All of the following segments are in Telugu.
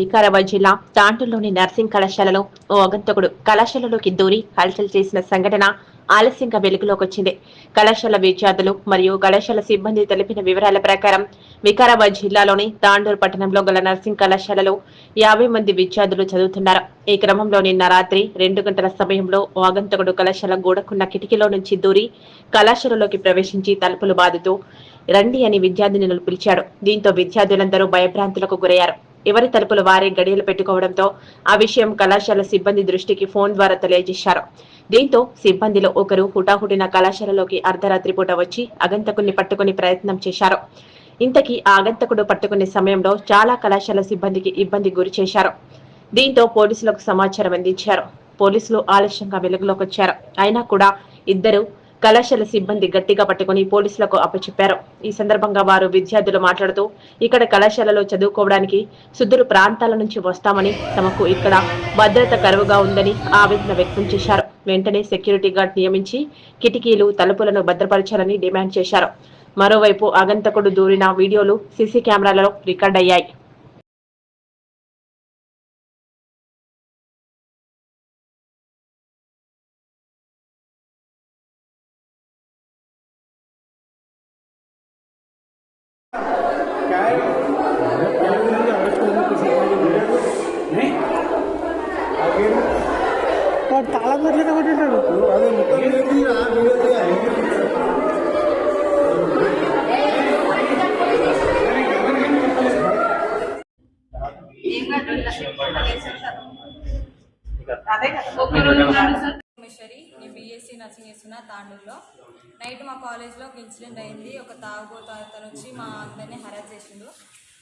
వికారాబాద్ జిల్లా తాంటూరులోని నర్సింగ్ కళాశాలలో ఓ అగంతకుడు కళాశాలలోకి దూరి హల్చల్ చేసిన సంఘటన ఆలస్యంగా వెలుగులోకి వచ్చింది. కళాశాల విద్యార్థులు మరియు కళాశాల సిబ్బంది తెలిపిన వివరాల ప్రకారం వికారాబాద్ జిల్లాలోని తాండూరు పట్టణంలో గల నర్సింగ్ కళాశాలలో యాభై మంది విద్యార్థులు చదువుతున్నారు. ఈ క్రమంలో నిన్న రాత్రి రెండు గంటల సమయంలో ఓ కళాశాల గోడకున్న కిటికీలో నుంచి దూరి కళాశాలలోకి ప్రవేశించి తలుపులు బాదుతూ రండి అని విద్యార్థినులు పిలిచాడు. దీంతో విద్యార్థులందరూ భయభ్రాంతులకు గురయ్యారు. ఎవరి తలుపులు వారే గడియలు పెట్టుకోవడంతో ఆ విషయం కళాశాల సిబ్బంది దృష్టికి ఫోన్ ద్వారా తెలియజేశారు. దీంతో సిబ్బందిలో ఒకరు హుటాహుటిన కళాశాలలోకి అర్ధరాత్రి పూట వచ్చి అగంతకుని పట్టుకుని ప్రయత్నం చేశారు. ఇంతకీ ఆ అగంతకుడు పట్టుకునే సమయంలో చాలా కళాశాల సిబ్బందికి ఇబ్బంది గురి చేశారు. దీంతో పోలీసులకు సమాచారం అందించారు. పోలీసులు ఆలస్యంగా వెలుగులోకి వచ్చారు. అయినా కూడా ఇద్దరు కళాశాల సిబ్బంది గట్టిగా పట్టుకుని పోలీసులకు అప్పచెప్పారు. ఈ సందర్భంగా వారు విద్యార్థులు మాట్లాడుతూ ఇక్కడ కళాశాలలో చదువుకోవడానికి సుదూర ప్రాంతాల నుంచి వస్తామని తమకు ఇక్కడ భద్రత కరువుగా ఉందని ఆవేదన వ్యక్తం చేశారు. వెంటనే సెక్యూరిటీ గార్డ్ నియమించి కిటికీలు తలుపులను భద్రపరచాలని డిమాండ్ చేశారు. మరోవైపు ఆగంతకుడు దూరిన వీడియోలు సీసీ కెమెరాలలో రికార్డ్ అయ్యాయి వాడు తాళం కొట్లే కాబట్టి ఉంటాడు మిషరీ నేను బీఎస్సీ నర్సింగ్ చేస్తున్నా తాండూరులో. నైట్ మా కాలేజ్లో ఒక ఇన్సిడెంట్ అయింది. ఒక తాగుబోతు అతను వచ్చి మా అందరినీ హెరాస్ చేసిండు.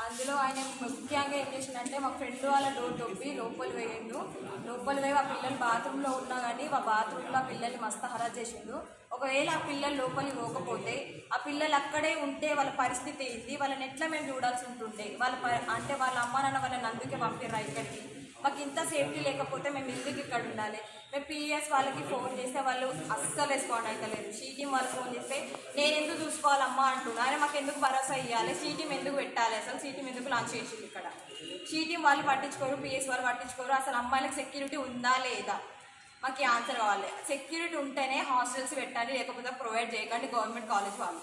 అందులో ఆయన ముఖ్యంగా ఏం చేసిందంటే మా ఫ్రెండ్ వాళ్ళ డోర్ తొప్పి లోపల వేయండు. లోపల పోయి ఆ పిల్లలు బాత్రూంలో ఉన్నా కానీ మా బాత్రూంలో ఆ పిల్లల్ని మస్తు హరాస్ చేసిండు. ఒకవేళ ఆ పిల్లలు లోపలికి పోకపోతే ఆ పిల్లలు అక్కడే ఉంటే వాళ్ళ పరిస్థితి ఏంది? వాళ్ళని ఎట్లా మేము చూడాల్సి ఉంటుండే? వాళ్ళ ప- అంటే వాళ్ళ అమ్మ నాన్న వాళ్ళని అందుకే పంపిర్రా ఇక్కడికి? మాకు ఇంత సేఫ్టీ లేకపోతే మేము ఎందుకు ఇక్కడ ఉండాలి? మేము పిఎస్ వాళ్ళకి ఫోన్ చేస్తే వాళ్ళు అస్సలు రెస్పాండ్ అవుతలేదు సీటీ వాళ్ళు ఫోన్ చేస్తే నేను ఎందుకు చూసుకోవాలమ్మా అంటున్నా. ఆయన మాకు ఎందుకు భరోసా ఇవ్వాలి సీటీ ఎందుకు పెట్టాలి? అసలు సీటీ ఎందుకు లాంచ్ చేసింది ఇక్కడ? సీటీ వాళ్ళు పట్టించుకోరు పిఎస్ వాళ్ళు పట్టించుకోరు. అసలు అమ్మాయిలకు సెక్యూరిటీ ఉందా లేదా? మాకు ఆన్సర్ కావాలి. సెక్యూరిటీ ఉంటేనే హాస్టల్స్ పెట్టాలి లేకపోతే ప్రొవైడ్ చేయకండి గవర్నమెంట్ కాలేజ్ వాళ్ళు.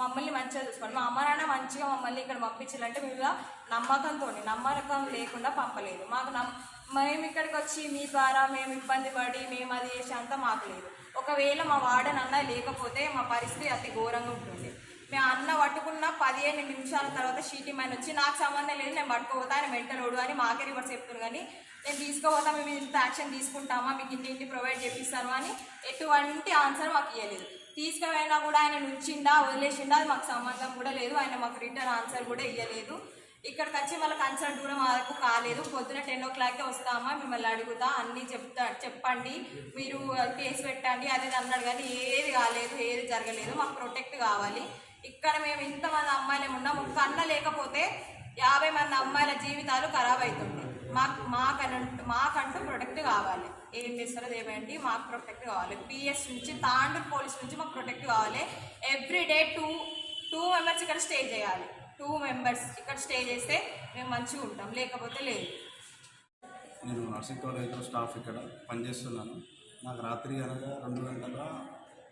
మమ్మల్ని మంచిగా చూసుకోండి. మా అమ్మ నాన్న మంచిగా మమ్మల్ని ఇక్కడ పంపించాలంటే మేము నమ్మకంతో నమ్మకం లేకుండా పంపలేదు. మాకు నమ్మ మేము ఇక్కడికి వచ్చి మీ ద్వారా మేము ఇబ్బంది పడి మేము అది చేసే అంత మాకు లేదు. ఒకవేళ మా వాడనన్న లేకపోతే మా పరిస్థితి అతి ఘోరంగా ఉంటుంది. మేము అన్న పట్టుకున్న పదిహేను నిమిషాల తర్వాత షీటీ మ్యాన్ వచ్చి నాకు సంబంధం లేదు నేను పట్టుకోపోతా ఆయన మెంటలోడు అని మాకే రివర్స్ చెప్తున్నారు కానీ నేను తీసుకోపోతా మేము ఇంత యాక్షన్ తీసుకుంటామా మీకు ఇంటి ఇంటి ప్రొవైడ్ చేపిస్తాను అని ఎటువంటి ఆన్సర్ మాకు ఇవ్వలేదు తీసుకుపోయినా కూడా ఆయన నుంచిండా వదిలేసిండా అది మాకు సంబంధం కూడా లేదు. ఆయన మాకు రిటర్న్ ఆన్సర్ కూడా ఇవ్వలేదు ఇక్కడికి వచ్చి వాళ్ళ కన్సల్ట్ కూడా మాకు కాలేదు. పొద్దున టెన్ ఓ క్లాక్కే వస్తామా మిమ్మల్ని అడుగుతా అన్నీ చెప్తా చెప్పండి. మీరు కేసు పెట్టండి అది అన్నాడు కానీ ఏది కాలేదు ఏది జరగలేదు. మాకు ప్రొటెక్ట్ కావాలి. ఇక్కడ మేము ఇంతమంది అమ్మాయిలు ఉన్నాం. ఒక్క అన్న లేకపోతే యాభై మంది అమ్మాయిల జీవితాలు ఖరాబ్ అవుతుంది మాకు మాకంటూ మాకంటూ ప్రొటెక్ట్ కావాలి. ఏం చేస్తారో ఏమండి మాకు ప్రొటెక్ట్ కావాలి. పిఎస్ నుంచి తాండూరు పోలీస్ నుంచి మాకు ప్రొటెక్ట్ కావాలి. Every day two two members ఇక్కడ స్టే చేయాలి. టూ మెంబర్స్ ఇక్కడ స్టే చేస్తే మేము మంచిగా ఉంటాం. లేకపోతే లేదు. నేను నర్సింగ్ కాలేజ్లో స్టాఫ్ ఇక్కడ పనిచేస్తున్నాను. నాకు రాత్రి అనగా రెండు గంటల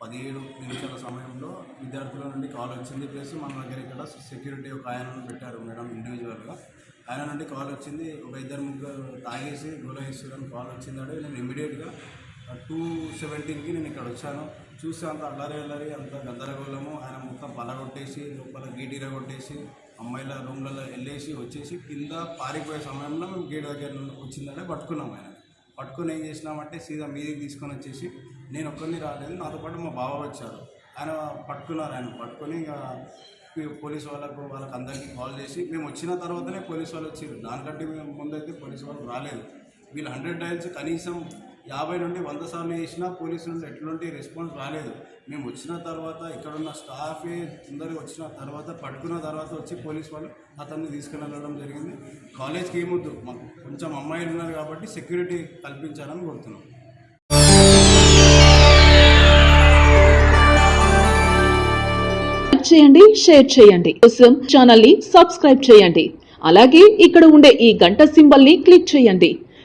పదిహేడు నిమిషాల సమయంలో విద్యార్థుల నుండి కాల్ వచ్చింది. ప్లస్ మన దగ్గర ఇక్కడ సెక్యూరిటీ ఒక ఆయనను పెట్టారు మేడం ఇండివిజువల్గా. ఆయన నుండి కాల్ వచ్చింది. ఒక ఇద్దరు ముగ్గురు తాగేసి గోల కాల్ వచ్చిందాడు నేను ఇమీడియట్గా టూ సెవెంటీన్కి నేను ఇక్కడ వచ్చాను. చూస్తే అంత అల్లరి అల్లరి అంత గందరగోళము. ఆయన మొత్తం పలగొట్టేసి లోపల గేట్ ఇరగొట్టేసి అమ్మాయిల రూమ్లలో వెళ్ళేసి వచ్చేసి కింద పారిపోయే సమయంలో మేము గేట్ దగ్గర నుండి వచ్చిందంటే. పట్టుకున్నాం ఆయన. పట్టుకొని ఏం చేసినామంటే సీదా మీదకి తీసుకొని వచ్చేసి నేను ఒక్కరిని రాలేదు నాతో పాటు మా బావ వచ్చారు. ఆయన పట్టుకున్నారు ఆయన పట్టుకొని ఇంకా పోలీస్ వాళ్ళకు వాళ్ళకి అందరికీ కాల్ చేసి మేము వచ్చిన తర్వాతనే పోలీస్ వాళ్ళు వచ్చారు. దానికంటే మేము ముందైతే పోలీస్ వాళ్ళు రాలేదు. వీళ్ళు హండ్రెడ్ డైల్స్ కనీసం యాభై నుండి వంద సార్లు చేసినా పోలీసు నుండి ఎటువంటి రెస్పాన్స్ రాలేదు. మేము వచ్చిన తర్వాత ఇక్కడ ఉన్న స్టాఫే అందరూ వచ్చిన తర్వాత పట్టుకున్న తర్వాత వచ్చి పోలీస్ వాళ్ళు అతన్ని తీసుకుని వెళ్ళడం జరిగింది. కాలేజ్కి ఏమొద్దు. మాకు కొంచెం అమ్మాయిలు ఉన్నారు కాబట్టి సెక్యూరిటీ కల్పించాలని కోరుతున్నాం. చేయండి షేర్ చేయండి. కోసం ఛానల్ని సబ్స్క్రైబ్ చేయండి. అలాగే ఇక్కడ ఉండే ఈ గంట సింబల్ని క్లిక్ చేయండి.